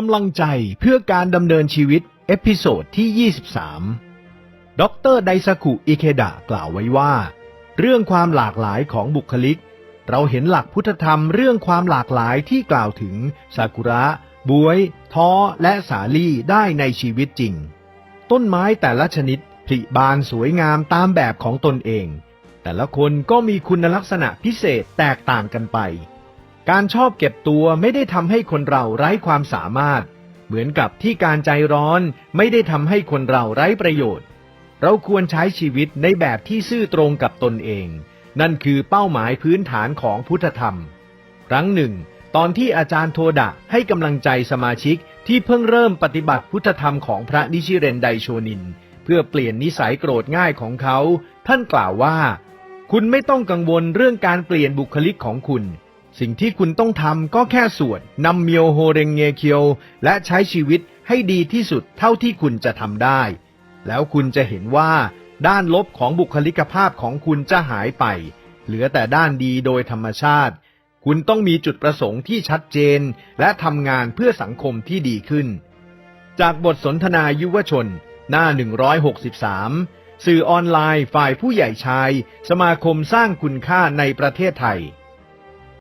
กำลังใจเพื่อการดำเนินชีวิต เอพิโซดที่ 23 ดรไดซากุอิเคดะกล่าวไว้ว่า เรื่องความหลากหลายของบุคลิก เราเห็นหลักพุทธธรรมเรื่องความหลากหลายที่กล่าวถึงซากุระ บวย ท้อ และสาลี่ได้ในชีวิตจริง ต้นไม้แต่ละชนิดผลิบานสวยงามตามแบบของตนเอง แต่ละคนก็มีคุณลักษณะพิเศษแตกต่างกันไป การชอบเก็บตัวไม่ได้ทำให้คนเราไร้ความสามารถ เหมือนกับที่การใจร้อนไม่ได้ทำให้คนเราไร้ประโยชน์ เราควรใช้ชีวิตในแบบที่ซื่อตรงกับตนเอง นั่นคือเป้าหมายพื้นฐานของพุทธธรรม ครั้งหนึ่ง ตอนที่อาจารย์โทดะให้กำลังใจสมาชิกที่เพิ่งเริ่มปฏิบัติพุทธธรรมของพระนิชิเรนไดโชนิน เพื่อเปลี่ยนนิสัยโกรธง่ายของเขา ท่านกล่าวว่า คุณไม่ต้องกังวลเรื่องการเปลี่ยนบุคลิกของคุณ สิ่งที่คุณต้องทำก็แค่สวดนำเมียวโฮเรงเงเคียว และใช้ชีวิตให้ดีที่สุดเท่าที่คุณจะทำได้ แล้วคุณจะเห็นว่าด้านลบของบุคลิกภาพของคุณจะหายไป เหลือแต่ด้านดีโดยธรรมชาติ คุณต้องมีจุดประสงค์ที่ชัดเจน และทำงานเพื่อสังคมที่ดีขึ้น จากบทสนทนายุวชน หน้า 163 สื่อออนไลน์ฝ่ายผู้ใหญ่ชาย สมาคมสร้างคุณค่าในประเทศไทย